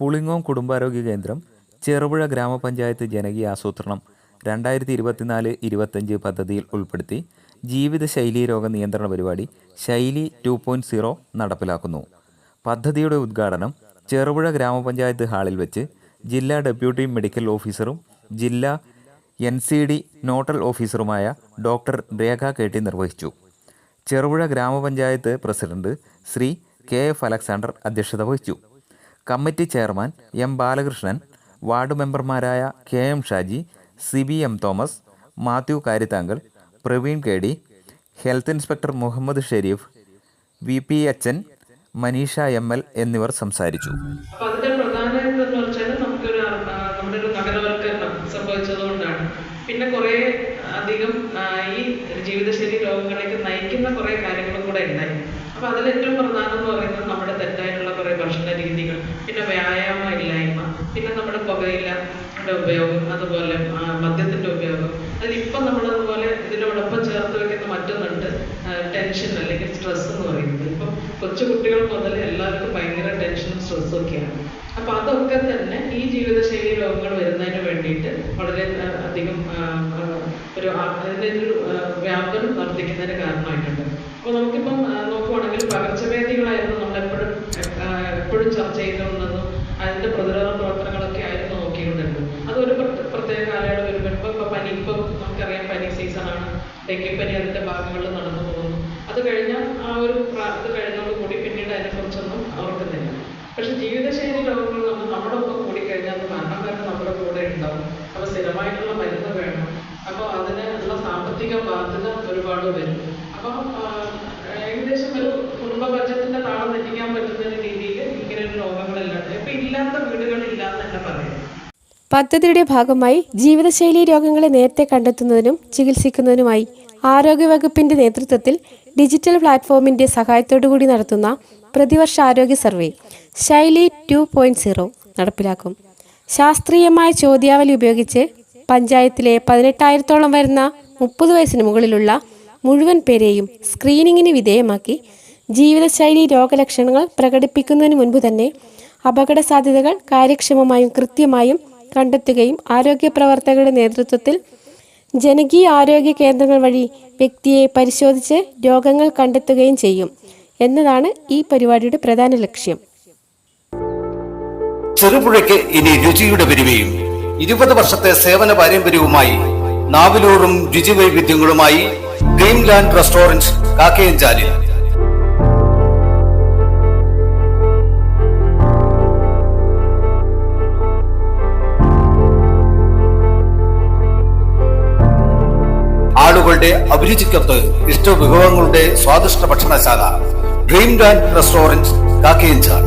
പുളിങ്ങോം കുടുംബാരോഗ്യ കേന്ദ്രം ചെറുപുഴ ഗ്രാമപഞ്ചായത്ത് ജനകീയ ആസൂത്രണം രണ്ടായിരത്തി ഇരുപത്തിനാല് ഇരുപത്തഞ്ച് പദ്ധതിയിൽ ഉൾപ്പെടുത്തി ജീവിതശൈലി രോഗ നിയന്ത്രണ പരിപാടി ശൈലി ടു പോയിന്റ് സീറോ നടപ്പിലാക്കുന്നു. പദ്ധതിയുടെ ഉദ്ഘാടനം ചെറുപുഴ ഗ്രാമപഞ്ചായത്ത് ഹാളിൽ വെച്ച് ജില്ലാ ഡെപ്യൂട്ടി മെഡിക്കൽ ഓഫീസറും ജില്ലാ എൻ സി ഡി നോട്ടൽ ഓഫീസറുമായ ഡോക്ടർ രേഖ കേട്ടി നിർവഹിച്ചു. Cherupuzha gramapanchayat president Shri K F Alexander അധ്യക്ഷത വഹിച്ചു. Committee chairman M Balakrishnan ward മെമ്പർമാരായ K M Shaji C B M Thomas Mathew Karithankal Praveen K D health inspector Muhammad Sharif V P അച്ഛൻ Maneesha M L എന്നിവർ സംസാരിച്ചു. പിന്നെ കുറേ അധികം ഈ ജീവിതശൈലി രോഗങ്ങളിലേക്ക് നയിക്കുന്ന കുറേ കാര്യങ്ങളും കൂടെ ഉണ്ടായി. അപ്പോൾ അതിൽ ഏറ്റവും പ്രധാനം എന്ന് പറയുന്നത് നമ്മുടെ തെറ്റായിട്ടുള്ള ഭക്ഷണ പിന്നെ വ്യായാമ ഇല്ലായ്മ പിന്നെ നമ്മുടെ പുകയിലയുടെ ഉപയോഗം അതുപോലെ ആ, മദ്യത്തിന്റെ ഉപയോഗം. അതിലിപ്പം നമ്മൾ അതുപോലെ ഇതിനോടൊപ്പം ചേർത്ത് വെക്കുന്ന മറ്റൊന്നുണ്ട് ടെൻഷൻ അല്ലെങ്കിൽ സ്ട്രെസ് എന്ന് പറയുന്നത്. ഇപ്പം കൊച്ചു കുട്ടികൾ മുതൽ എല്ലാവർക്കും ഭയങ്കര ടെൻഷനും സ്ട്രെസ്സും ഒക്കെയാണ്. അപ്പൊ അതൊക്കെ തന്നെ ഈ ജീവിതശൈലി രോഗങ്ങൾ വരുന്നതിന് വേണ്ടിയിട്ട് വളരെ അധികം ഒരു അതിന്റെ ഒരു വ്യാപനം വർദ്ധിക്കുന്നതിന് കാരണമായിട്ടുണ്ട്. അപ്പൊ നമുക്കിപ്പം നോക്കുവാണെങ്കിൽ ആ, എപ്പോഴും ചർച്ച ചെയ്തുകൊണ്ടതും അതിന്റെ പ്രതിരോധ പ്രവർത്തനങ്ങളൊക്കെ ആയിരുന്നു നോക്കിയിട്ടുണ്ടായിരുന്നു അതൊരു പ്ര- പ്രത്യേക കാലയളവ് വരുമ്പോൾ ഇപ്പൊ ഇപ്പൊ പനി ഇപ്പം നമുക്കറിയാം പനി സീസണാണ് ഡെങ്കിപ്പനി അതിന്റെ ഭാഗങ്ങളിൽ നടന്നു പോകുന്നു. അത് കഴിഞ്ഞ ആ ഒരു ഇത് കഴിഞ്ഞതോടുകൂടി പിന്നീട് അതിനെക്കുറിച്ചൊന്നും ഓർക്കുന്നില്ല. പക്ഷെ ജീവിതശൈലി രോഗങ്ങൾ നമ്മൾ നമ്മുടെ ഒപ്പം കൂടിക്കഴിഞ്ഞാൽ അത് മരണം വരെ നമ്മുടെ കൂടെ ഉണ്ടാവും. അപ്പോൾ സ്ഥിരമായിട്ടുള്ള മരുന്ന് വേണം. അപ്പോൾ ഉള്ള സാമ്പത്തിക ബാധ്യത ഒരുപാട് വരും. അപ്പോൾ ഏകദേശം ഒരു കുടുംബ ബഡ്ജറ്റിന്റെ താളം തെറ്റിക്കാൻ പറ്റുന്ന രീതിയിൽ ഇങ്ങനെ ഒരു രോഗങ്ങളില്ലാണ്ട് ഇപ്പൊ ഇല്ലാത്ത വീടുകളില്ല എന്ന് തന്നെ പറയാം പദ്ധതിയുടെ ഭാഗമായി ജീവിതശൈലി രോഗങ്ങളെ നേരത്തെ കണ്ടെത്തുന്നതിനും ചികിത്സിക്കുന്നതിനുമായി ആരോഗ്യവകുപ്പിന്റെ നേതൃത്വത്തിൽ ഡിജിറ്റൽ പ്ലാറ്റ്ഫോമിന്റെ സഹായത്തോടുകൂടി നടത്തുന്ന പ്രതിവർഷ ആരോഗ്യ സർവേ ശൈലി ടു പോയിന്റ് സീറോ നടപ്പിലാക്കും. ശാസ്ത്രീയമായ ചോദ്യാവലി ഉപയോഗിച്ച് പഞ്ചായത്തിലെ പതിനെട്ടായിരത്തോളം വരുന്ന മുപ്പത് വയസ്സിന് മുകളിലുള്ള മുഴുവൻ പേരെയും സ്ക്രീനിങ്ങിന് വിധേയമാക്കി ജീവിതശൈലി രോഗലക്ഷണങ്ങൾ പ്രകടിപ്പിക്കുന്നതിന് മുൻപ് തന്നെ അപകട സാധ്യതകൾ കാര്യക്ഷമമായും കൃത്യമായും കണ്ടെത്തുകയും ആരോഗ്യ പ്രവർത്തകരുടെ നേതൃത്വത്തിൽ ജനകീയ ആരോഗ്യ കേന്ദ്രങ്ങൾ വഴി വ്യക്തിയെ പരിശോധിച്ച് രോഗങ്ങൾ കണ്ടെത്തുകയും ചെയ്യും. എന്നതാണ് ഈ പരിപാടിയുടെ പ്രധാന ലക്ഷ്യം. ചെറുപുഴയ്ക്ക് ഇനി രുചിയുടെ പെരുമയും. ഇരുപത് വർഷത്തെ സേവന പാരമ്പര്യവുമായി നാവിലൂറും രുചി വൈവിധ്യങ്ങളുമായി ഡ്രീംലാൻഡ് റെസ്റ്റോറന്റ് കാക്കയഞ്ചാലിൽ. ആളുകളുടെ അഭിരുചിക്കൊത്ത് ഇഷ്ട വിഭവങ്ങളുടെ സ്വാദിഷ്ട ഭക്ഷണശാല ഡ്രീം ഡ്രീംലാൻഡ് റെസ്റ്റോറന്റ് കാക്കയഞ്ചാൽ